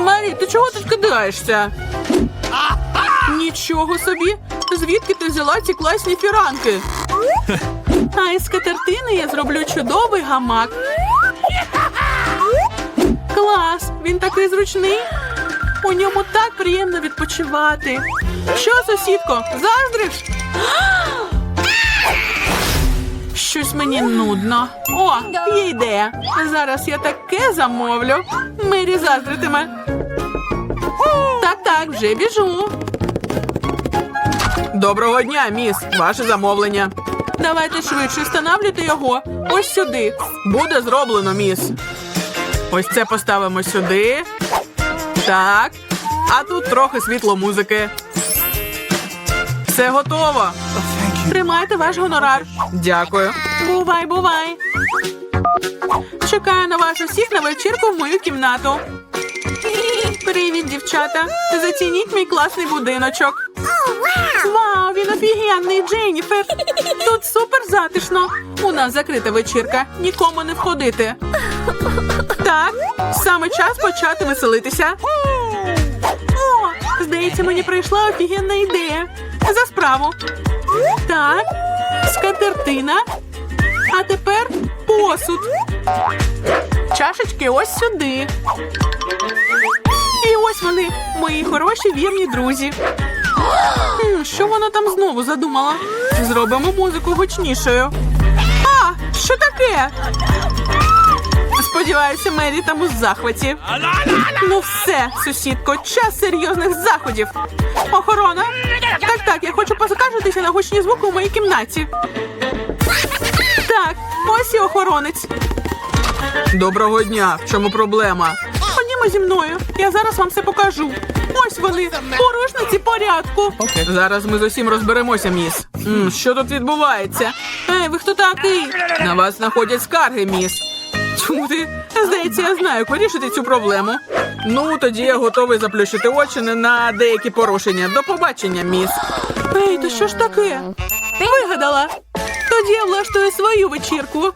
Марі, ти чого тут кидаєшся? Нічого собі. Звідки ти взяла ці класні фіранки? А із скатертини я зроблю чудовий гамак. Клас! Він такий зручний. У ньому так приємно відпочивати. Що, сусідко, заздриш? Щось мені нудно. О, є ідея. Зараз я таке замовлю. Мері заздритиме. Так, вже біжу. Доброго дня, міс. Ваше замовлення. Давайте швидше встановлюйте його. Ось сюди. Буде зроблено, міс. Ось це поставимо сюди. Так. А тут трохи світло музики. Все готово. Тримайте ваш гонорар. Дякую. Бувай, бувай. Чекаю на вас усіх на вечірку в мою кімнату. Привіт, дівчата. Зацініть мій класний будиночок. Вау, він офігенний, Дженніфер. Тут супер затишно. У нас закрита вечірка. Нікому не входити. Так, саме час почати веселитися. О, здається, мені прийшла офігенна ідея. За справу. Так, скатертина. А тепер посуд. Чашечки ось сюди. І ось вони, мої хороші вірні друзі. Що вона там знову задумала? Зробимо музику гучнішою. А, що таке? Сподіваюся, Мері там у захваті. Ну все, сусідко, час серйозних заходів. Охорона. Так, так, я хочу поскаржитися на гучні звуки у моїй кімнаті. Так, ось і охоронець. Доброго дня. В чому проблема? Ходімо зі мною. Я зараз вам все покажу. Ось вони, порушниці порядку. Зараз ми з усім розберемося, міс. М, що тут відбувається? Ей, ви хто такий? На вас знаходять скарги, міс. Чому ти? Здається, я знаю, як вирішити цю проблему. Ну, тоді я готовий заплющити очі на деякі порушення. До побачення, міс. Ей, то що ж таке? Вигадала. Тоді я влаштую свою вечірку.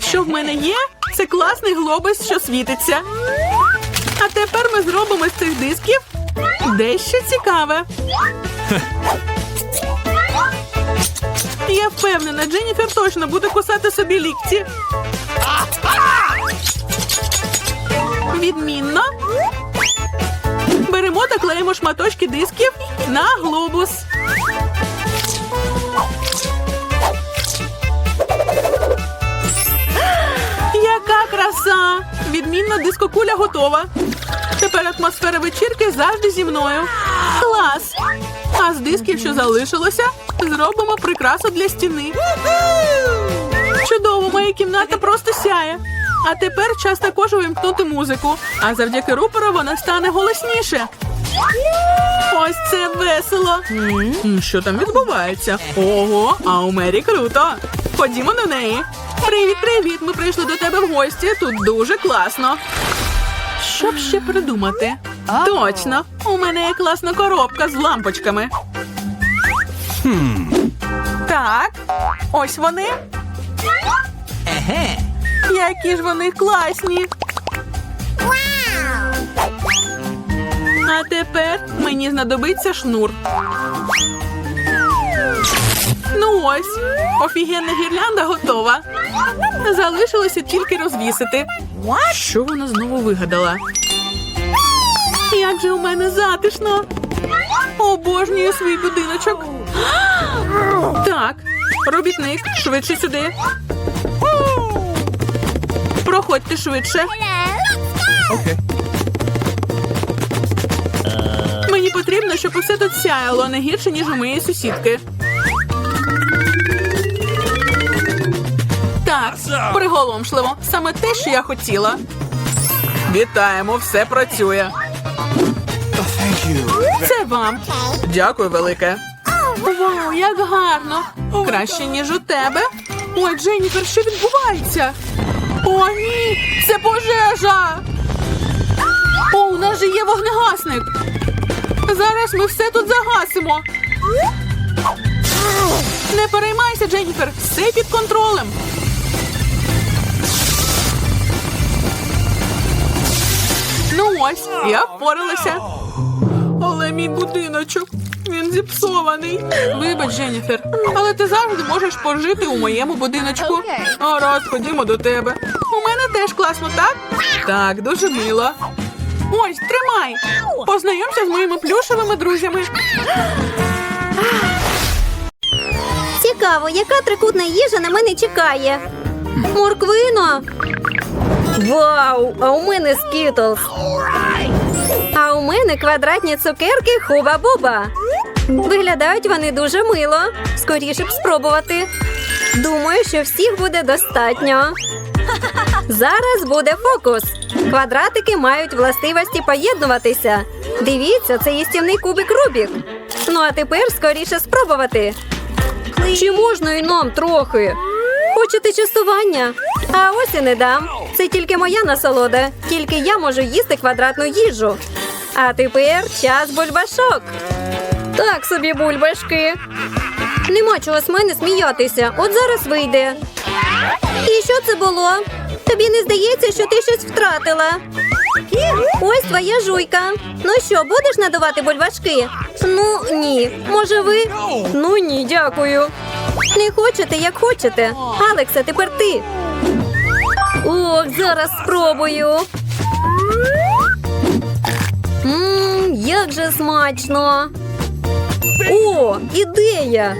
Що в мене є? Це класний глобус, що світиться. А тепер ми зробимо з цих дисків дещо цікаве. Я впевнена, Дженніфер точно буде кусати собі лікті. Відмінно. Беремо та клеїмо шматочки дисків на глобус. Краса! Відмінна дискокуля готова. Тепер атмосфера вечірки завжди зі мною. Клас! А з дисків, що залишилося, зробимо прикрасу для стіни. Чудово, моя кімната просто сяє. А тепер час також увімкнути музику. А завдяки рупору вона стане голосніше. Ось це весело. Що там відбувається? Ого, а у Мері круто. Ходімо до неї. Привіт, привіт. Ми прийшли до тебе в гості. Тут дуже класно. Що б ще придумати? Точно, у мене є класна коробка з лампочками. Так, ось вони. Еге. Які ж вони класні. А тепер мені знадобиться шнур. Ну ось, офігенна гірлянда готова. Залишилося тільки розвісити. Що вона знову вигадала? Як же у мене затишно. Обожнюю свій будиночок. Так, робітник, швидше сюди. Проходьте швидше. Мені потрібно, щоб усе тут сяяло не гірше, ніж у моєї сусідки. Так, приголомшливо. Саме те, що я хотіла. Вітаємо, все працює. Це вам. Дякую, велике. Вау, як гарно! Краще, ніж у тебе. Ой, Дженніфер, що відбувається? О, ні! Це пожежа! О, у нас же є вогнегасник. Зараз ми все тут загасимо. Не переймайся, Дженніфер, все під контролем. Ось, я впоралася. Але мій будиночок, він зіпсований. Вибач, Дженніфер, але ти завжди можеш пожити у моєму будиночку. Гаразд, ходімо до тебе. У мене теж класно, так? Так, дуже мило. Ось, тримай. Познайомся з моїми плюшевими друзями. Цікаво, яка трикутна їжа на мене чекає. Морквино. Вау! А у мене скітлс. А у мене квадратні цукерки хуба-буба. Виглядають вони дуже мило. Скоріше б спробувати. Думаю, що всіх буде достатньо. Зараз буде фокус. Квадратики мають властивості поєднуватися. Дивіться, це їстівний кубик Рубік. Ну а тепер скоріше спробувати. Чи можна і нам трохи? Хочете частування? А ось і не дам. Це тільки моя насолода. Тільки я можу їсти квадратну їжу. А тепер час бульбашок. Так собі бульбашки. Нема чого з мене сміятися. От зараз вийде. І що це було? Тобі не здається, що ти щось втратила? Ось твоя жуйка. Ну що, будеш надавати бульбашки? Ну ні. Може, ви? Ну ні, дякую. Не хочете, як хочете. Алекса, тепер ти. Ох, зараз спробую. Мм, як же смачно. О, ідея!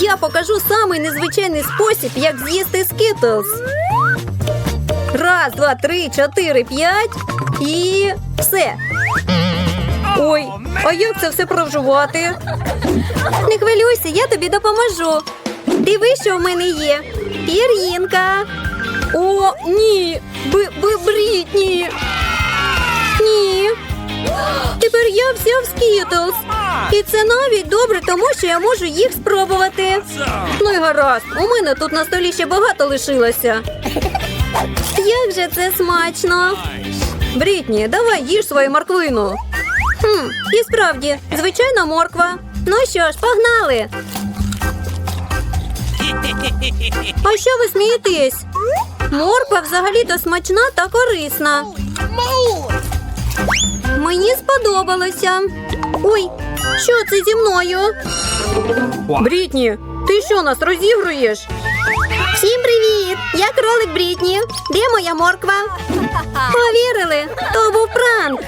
Я покажу самий незвичайний спосіб, як з'їсти скітлс. Раз, два, три, чотири, п'ять і все. Ой, а як це все прожувати? Не хвилюйся, я тобі допоможу. Диви, що в мене є. Пір'їнка. О, ні! Би, би, Брітні! Ні. Тепер я вся в скітлз. І це навіть добре, тому що я можу їх спробувати. Ну і гаразд, у мене тут на столі ще багато лишилося. Як же це смачно. Брітні, давай їж свою морквину. Хм, і справді, звичайна морква. Ну що ж, погнали. А що ви смієтесь? Морква взагалі-то смачна та корисна. Мені сподобалося. Ой, що це зі мною? Брітні, ти що нас розігруєш? Всім привіт! Я кролик Брітні. Де моя морква? Повірили? То був пранк.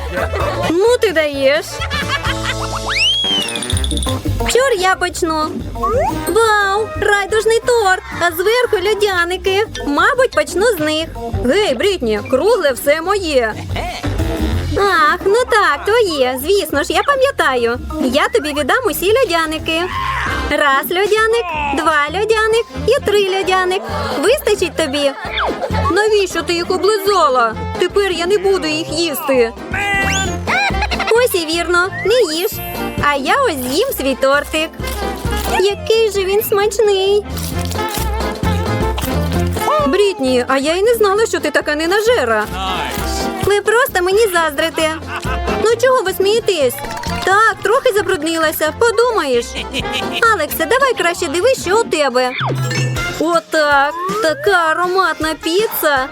Ну ти даєш. Чур я почну. Вау! Райдужний торт! А зверху льодяники. Мабуть, почну з них. Гей, Брітні, кругле все моє. Ах, ну так, твоє. Звісно ж, я пам'ятаю. Я тобі віддам усі льодяники. Раз льодяник, два льодяник і три льодяник. Вистачить тобі. Навіщо ти їх облизала? Тепер я не буду їх їсти. Ось і вірно, не їж. А я ось з'їм свій тортик. Який же він смачний. Брітні, а я й не знала, що ти така ненажера. Ви просто мені заздрите. Ну чого ви смієтесь? Так, трохи забруднилася, подумаєш. Алексе, давай краще дивись, що у тебе. Отак. Така ароматна піца.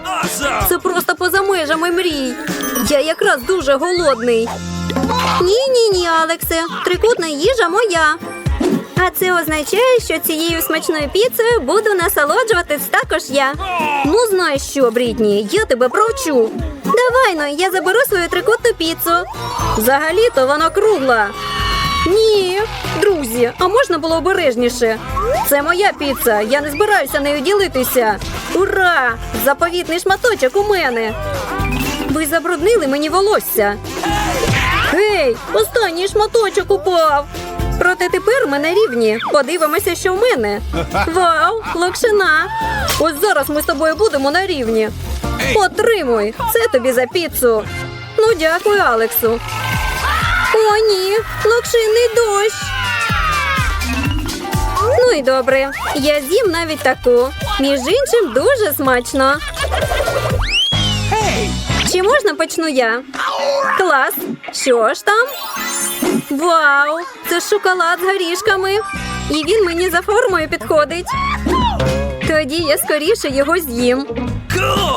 Це просто поза межами мрій. Я якраз дуже голодний. Ні, ні, ні, Алексе. Трикутна їжа моя. А це означає, що цією смачною піцею буду насолоджуватись також я. Ну, знаєш що, Брітні, я тебе провчу. Давай ну, я заберу свою трикутну піцу. Взагалі-то вона кругла. Ні, друзі, а можна було обережніше? Це моя піца, я не збираюся нею ділитися. Ура! Заповітний шматочок у мене. Ви забруднили мені волосся. Гей, останній шматочок упав. Проте тепер ми на рівні. Подивимося, що в мене. Вау, локшина. Ось зараз ми з тобою будемо на рівні. Отримуй, це тобі за піцу. Ну, дякую, Алексу. О, ні, локшинний дощ. Ну і добре. Я з'їм навіть таку. Між іншим, дуже смачно. Чи можна почну я? Клас. Що ж там? Вау! Це шоколад з горішками. І він мені за формою підходить. Тоді я скоріше його з'їм.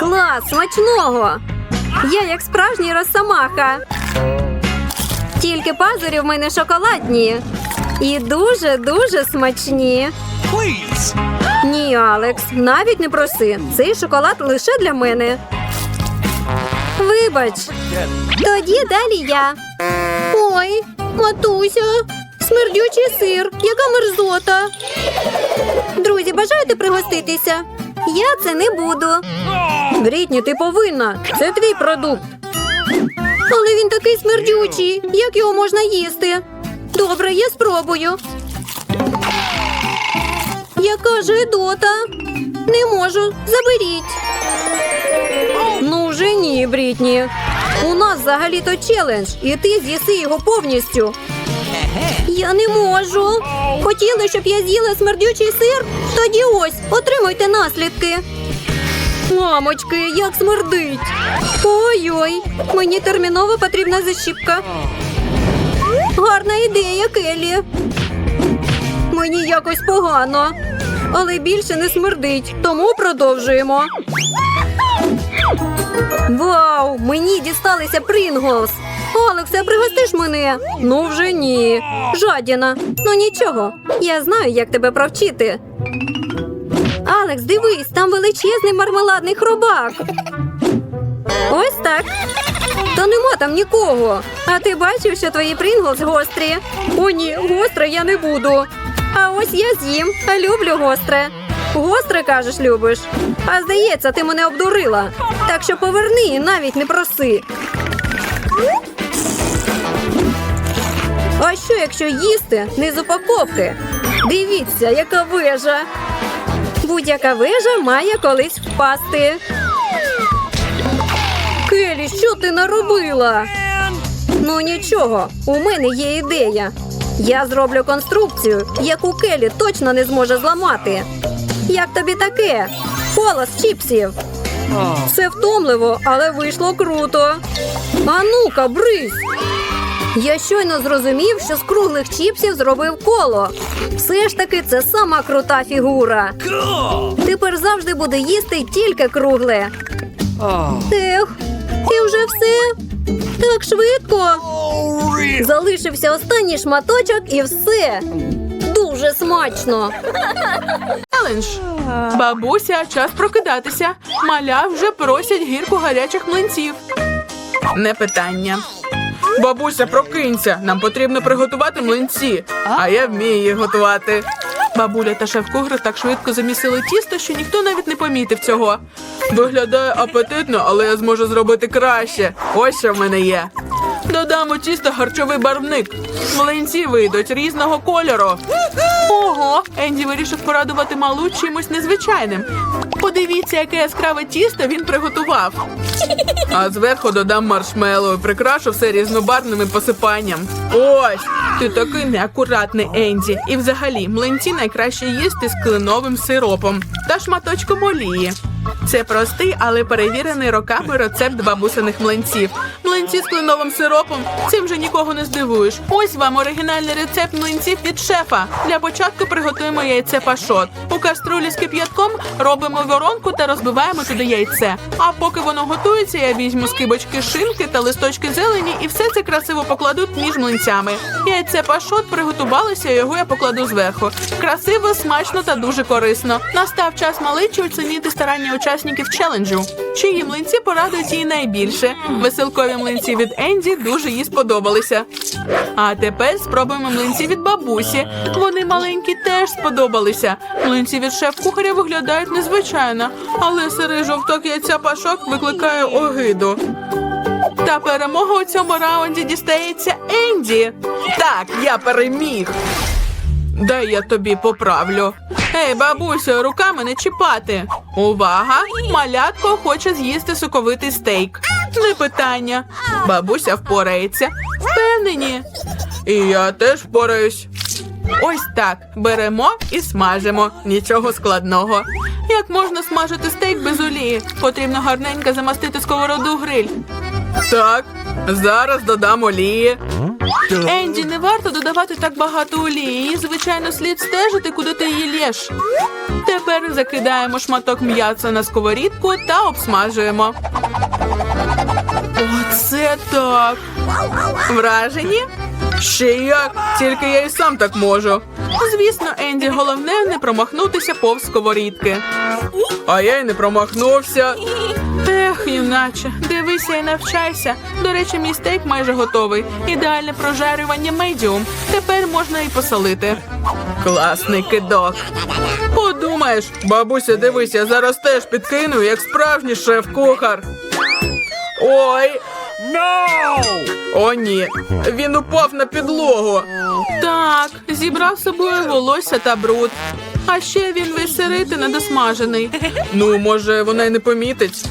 Клас, смачного! Я як справжній росомаха. Тільки пазурі в мене шоколадні. І дуже-дуже смачні. Please. Ні, Алекс, навіть не проси. Цей шоколад лише для мене. Вибач. Тоді далі я. Ой, матуся, смердючий сир, яка мерзота. Друзі, бажаєте пригоститися? Я це не буду. Брітні, ти повинна. Це твій продукт. Але він такий смердючий. Як його можна їсти? Добре, я спробую. Яка же дота? Не можу. Заберіть. Ну вже ні, Брітні. У нас взагалі-то челендж, і ти з'їси його повністю. Я не можу. Хотіли, щоб я з'їла смердючий сир? Тоді ось, отримуйте наслідки. Мамочки, як смердить. Ой-ой, мені терміново потрібна защіпка. Гарна ідея, Келлі. Мені якось погано, але більше не смердить, тому продовжуємо. Вау! Мені дісталися Прінглс. Алексе, пригостиш мене? Ну вже ні. Жадіна. Ну нічого. Я знаю, як тебе провчити. Алекс, дивись, там величезний мармеладний хробак. Ось так. Та нема там нікого. А ти бачив, що твої Прінглс гострі? О, ні, гостре я не буду. А ось я з'їм, люблю гостре. Гостре, кажеш, любиш. А здається, ти мене обдурила. Так що поверни і навіть не проси. А що, якщо їсти не з упаковки? Дивіться, яка вежа. Будь-яка вежа має колись впасти. Келі, що ти наробила? Ну нічого, у мене є ідея. Я зроблю конструкцію, яку Келі точно не зможе зламати. Як тобі таке? Коло з чіпсів. Все втомливо, але вийшло круто. А ну-ка, бризь! Я щойно зрозумів, що з круглих чіпсів зробив коло. Все ж таки, це сама крута фігура. Тепер завжди буде їсти тільки кругле. Ех, і вже все. Так швидко. Залишився останній шматочок і все. Дуже смачно. Челендж. Бабуся, час прокидатися. Маля вже просять гірку гарячих млинців. Не питання. Бабуся, прокинься. Нам потрібно приготувати млинці, а я вмію їх готувати. Бабуля та шеф-кухар так швидко замісили тісто, що ніхто навіть не помітив цього. Виглядає апетитно, але я зможу зробити краще. Ось що в мене є. Додамо тісто харчовий барвник. Млинці вийдуть різного кольору. Ого, Енді вирішив порадувати малу чимось незвичайним. Подивіться, яке яскраве тісто він приготував. А зверху додам маршмеллоу і прикрашу все різнобарвним посипанням. Ось, ти такий неакуратний Енді. І взагалі млинці найкраще їсти з кленовим сиропом та шматочком олії. Це простий, але перевірений роками рецепт бабусиних млинців. Млинці з кленовим сиропом цим вже нікого не здивуєш. Ось вам оригінальний рецепт млинців від шефа. Для початку приготуємо яйце пашот. У каструлі з кип'ятком робимо воронку та розбиваємо туди яйце. А поки воно готується, я візьму скибочки шинки та листочки зелені і все це красиво покладу між млинцями. Яйце пашот приготувалося, його я покладу зверху. Красиво, смачно та дуже корисно. Настав час маличі оцінити старання учасників челенджу. Чиї млинці порадують її найбільше. Веселкові млинці від Енді дуже їй сподобалися. А тепер спробуємо млинці від бабусі. Вони маленькі теж сподобалися. Млинці від шеф-кухаря виглядають незвичайно, але сирий жовток яйця пашок викликає огиду. Та перемога у цьому раунді дістається Енді. Так, я переміг. Дай я тобі поправлю. Ей, бабусю, руками не чіпати. Увага! Малятко хоче з'їсти соковитий стейк. Не питання. Бабуся впорається. Впевнені. І я теж впораюсь. Ось так. Беремо і смажимо. Нічого складного. Як можна смажити стейк без олії? Потрібно гарненько замастити сковороду гриль. Так, зараз додам олії. Енді, не варто додавати так багато олії. Звичайно, слід стежити, куди ти її лєш. Тепер закидаємо шматок м'яса на сковорідку та обсмажуємо. Оце так. Вражені? Ще як, тільки я і сам так можу. Звісно, Енді, головне не промахнутися повз сковорідки. А я й не промахнувся. Ех, юначе, дивися і навчайся. До речі, мій стейк майже готовий. Ідеальне прожарювання медіум. Тепер можна і посолити. Класний кидок. Подумаєш, бабуся, дивись, я зараз теж підкину, як справжній шеф-кухар. Ой, о, ні. Він упав на підлогу. Так, зібрав з собою волосся та бруд. А ще він весь сирий недосмажений. Ну, може, вона й не помітить.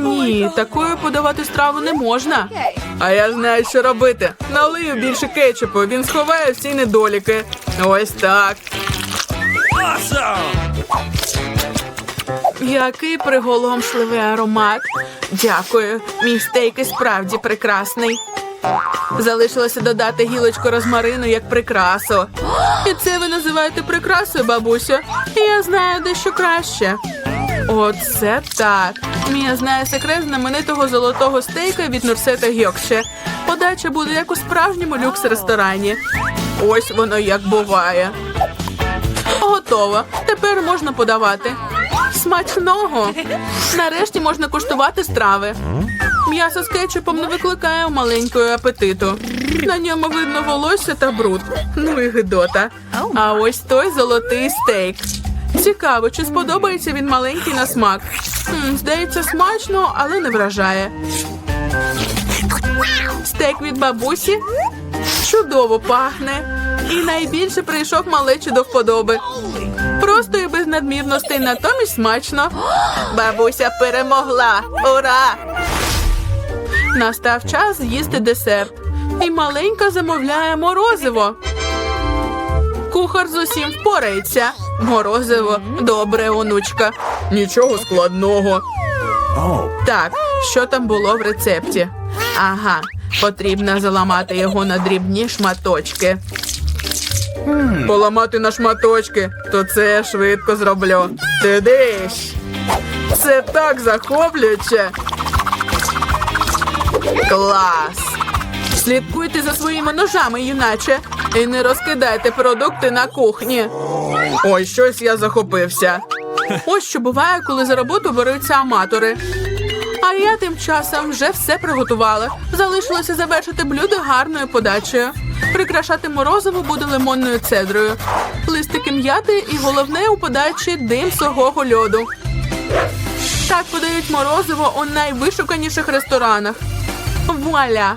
Ні, такою подавати страву не можна. А я знаю, що робити. Налию більше кетчупу, він сховає всі недоліки. Ось так. Який приголомшливий аромат. Дякую. Мій стейк і справді прекрасний. Залишилося додати гілочку розмарину як прикрасу. І це ви називаєте прикрасою, бабусю? Я знаю дещо краще. Оце так. Мія знає секрет знаменитого золотого стейка від Нурсета Гьокше. Подача буде як у справжньому люкс-ресторані. Ось воно як буває. Готово. Тепер можна подавати. Смачного. Нарешті можна куштувати страви. М'ясо з кетчупом не викликає маленького апетиту. На ньому видно волосся та бруд. Ну і гидота. А ось той золотий стейк. Цікаво, чи сподобається він маленький на смак. М, здається, смачно, але не вражає. Стейк від бабусі чудово пахне. І найбільше прийшов малечі до вподоби. Просто і без надмірностей, натомість смачно. Бабуся перемогла! Ура! Настав час з'їсти десерт. І маленька замовляє морозиво. Кухар з усім впорається. Морозиво, добре, онучка. Нічого складного. Так, що там було в рецепті? Ага, потрібно заламати його на дрібні шматочки. Поламати на шматочки, то це я швидко зроблю. Ти диш. Це так захоплююче. Клас! Слідкуйте за своїми ножами, юначе, і не розкидайте продукти на кухні. Ой, щось я захопився. Ось що буває, коли за роботу беруться аматори. А я тим часом вже все приготувала. Залишилося завершити блюдо гарною подачею. Прикрашати морозиво буде лимонною цедрою. Листики м'яти і головне у подачі дим сухого льоду. Так подають морозиво у найвишуканіших ресторанах. Вуаля!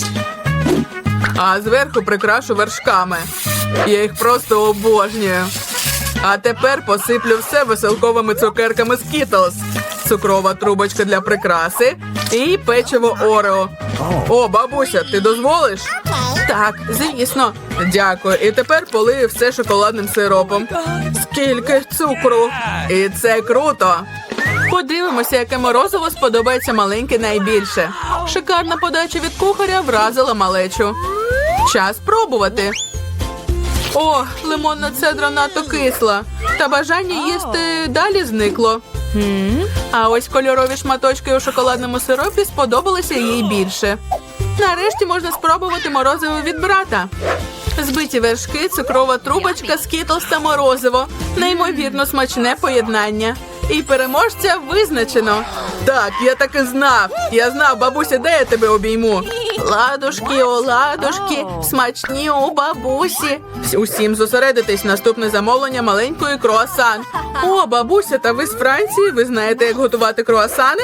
А зверху прикрашу вершками. Я їх просто обожнюю. А тепер посиплю все веселковими цукерками Skittles. Цукрова трубочка для прикраси і печиво Орео. О, бабуся, ти дозволиш? Так, звісно. Дякую. І тепер полию все шоколадним сиропом. Скільки цукру! І це круто. Подивимося, яке морозиво сподобається маленьке найбільше. Шикарна подача від кухаря вразила малечу. Час пробувати. О, лимонна цедра надто кисла. Та бажання їсти далі зникло. А ось кольорові шматочки у шоколадному сиропі сподобалися їй більше. Нарешті можна спробувати морозиво від брата. Збиті вершки, цукрова трубочка, скітлс та морозиво. Неймовірно смачне поєднання. І переможця визначено. Так, я так і знав. Я знав, бабуся, де я тебе обійму. Ладушки, оладушки, ладушки, смачні у бабусі. Усім зосередитись. Наступне замовлення маленької круасан. О, бабуся, та ви з Франції. Ви знаєте, як готувати круасани?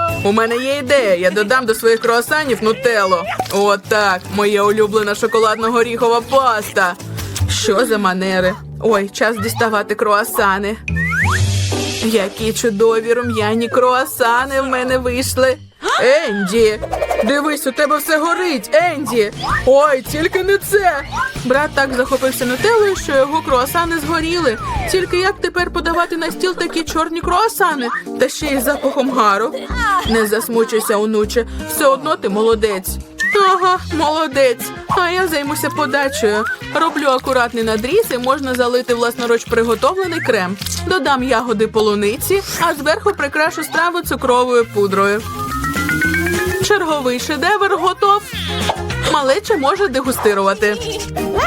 У мене є ідея. Я додам до своїх круасанів нутелло. Отак, моя улюблена шоколадно-горіхова паста. Що за манери? Ой, час діставати круасани. Які чудові рум'яні круасани в мене вийшли. Енді, дивись, у тебе все горить, Енді. Ой, тільки не це. Брат так захопився нутеллою, що його круасани згоріли. Тільки як тепер подавати на стіл такі чорні круасани, та ще й запахом гару. Не засмучуйся, онуче, все одно ти молодець. Ага, молодець. А я займуся подачею. Роблю акуратний надріз і можна залити власноруч приготовлений крем. Додам ягоди полуниці, а зверху прикрашу страву цукровою пудрою. Черговий шедевр готов. Малеча може дегустирувати.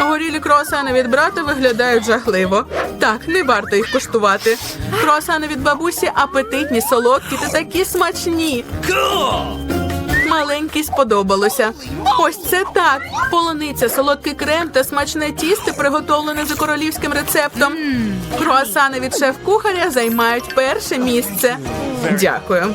Горілі круасани від брата виглядають жахливо. Так, не варто їх куштувати. Круасани від бабусі апетитні, солодкі та такі смачні. Маленький сподобалося. Ось це так. Полуниця, солодкий крем та смачне тісто, приготовлене за королівським рецептом. Круасани від шеф-кухаря займають перше місце. Дякую.